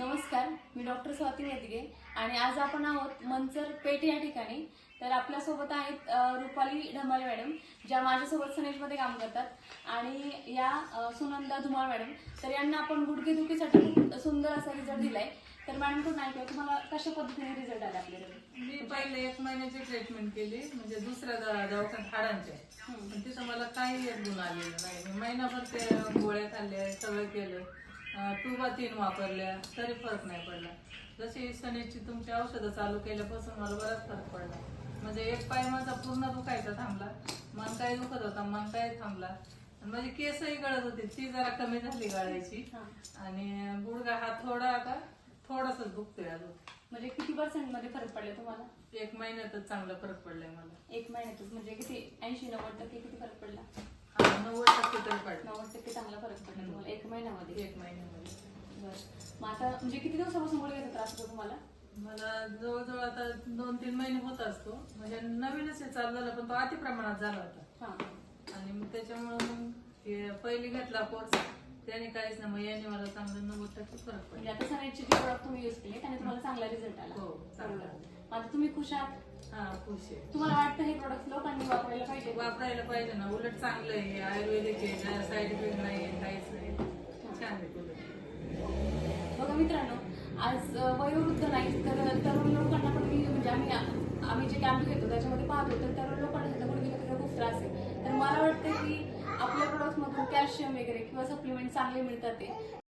नमस्कार मी डॉक्टर स्वाती मेदगे आणि आज आपण आहोत मंचर पेठ या ठिकाणी. तर आपल्यासोबत आहेत रुपाली ढमाले मॅडम ज्या माझ्यासोबत सनेजमध्ये काम करतात आणि या सुनंदा धुमाळ मॅडम. तर यांना आपण गुडघेदुखीसाठी खूप सुंदर असा रिझल्ट दिलाय. तर मॅडमकडून ऐकूया तुम्हाला कशा पद्धतीने रिझल्ट आले आपल्याकडे मी पहिले एक महिन्याची ट्रीटमेंट केली म्हणजे दुसऱ्या दवा- दवाखान्यात हाडांच्या हम्म. पण तिथं मला काही गुण आलेलं नाही. महिनाभर ते गोळ्या खाल्ल्या सगळं केलं. टुबा तीन वापरल्या तरी फरक नाही पडला. जशी शनीची तुमची औषधं चालू केल्यापासून मला बराच फरक पडला. म्हणजे एक पाय माझा पूर्ण दुखायचा थांबला मन काय दुखत होता मन काय थांबला. माझी केसही गळत होती ती जरा कमी झाली गळायची. आणि गुडघा हा थोडा आता थोडासाच दुखतोय अजून. म्हणजे किती पर्सेंटमध्ये फरक पडले तुम्हाला? एक महिन्यातच चांगला फरक पडलाय मला. एक महिन्यातच म्हणजे किती? ऐंशी नव्वद टक्के किती फरक पडला हा, नव्वद टक्के तरी पडला नव्वद टक्के चांगला फरक पडला तुम्हाला एक महिन्यामध्ये. एक महिन्यामध्ये. बरं. मग आता म्हणजे किती दिवसापासून गुडघ्याचा त्रास होतो तुम्हाला? मला जवळजवळ आता दोन तीन महिने होत असतो. म्हणजे नवीनच हे चालू झालं पण तो अति प्रमाणात झाला होता. हा. आणि मग त्याच्यामुळे मग हे पहिली घेतला कोर्स त्याने काहीच नाही मग याने मला चांगलं नव्वद टक्के फरक म्हणजे पडला आता सनाईचे जे प्रोडक्ट तुम्ही युज केले त्याने तुम्हाला चांगला रिझल्ट आला. हो, चांगला. बरोबर. मग आता तुम्ही खुश आहात? हा खुश आहे. तुम्हाला वाटतं हे प्रोडक्ट लोकांनी वापरायला पाहिजे? वापरायला पाहिजे ना. उलट चांगलं आहे. हे आयुर्वेदिक आहे साईड इफेक्ट नाही आहे काहीच नाही छान आहे उलट बघा मित्रांनो आज वयोवृद्ध नाही तर तरुण लोकांना पण मी म्हणजे आम्ही आम्ही जे कॅम्प घेतो त्याच्यामध्ये पाहतो तर तरुण लोकांना सुद्धा गुडघेदुखीचा खूप त्रास आहे तर मला वाटतं की आपल्या प्रोडक्टमधून कॅल्शियम वगैरे किंवा सप्लिमेंट चांगले मिळतात ते.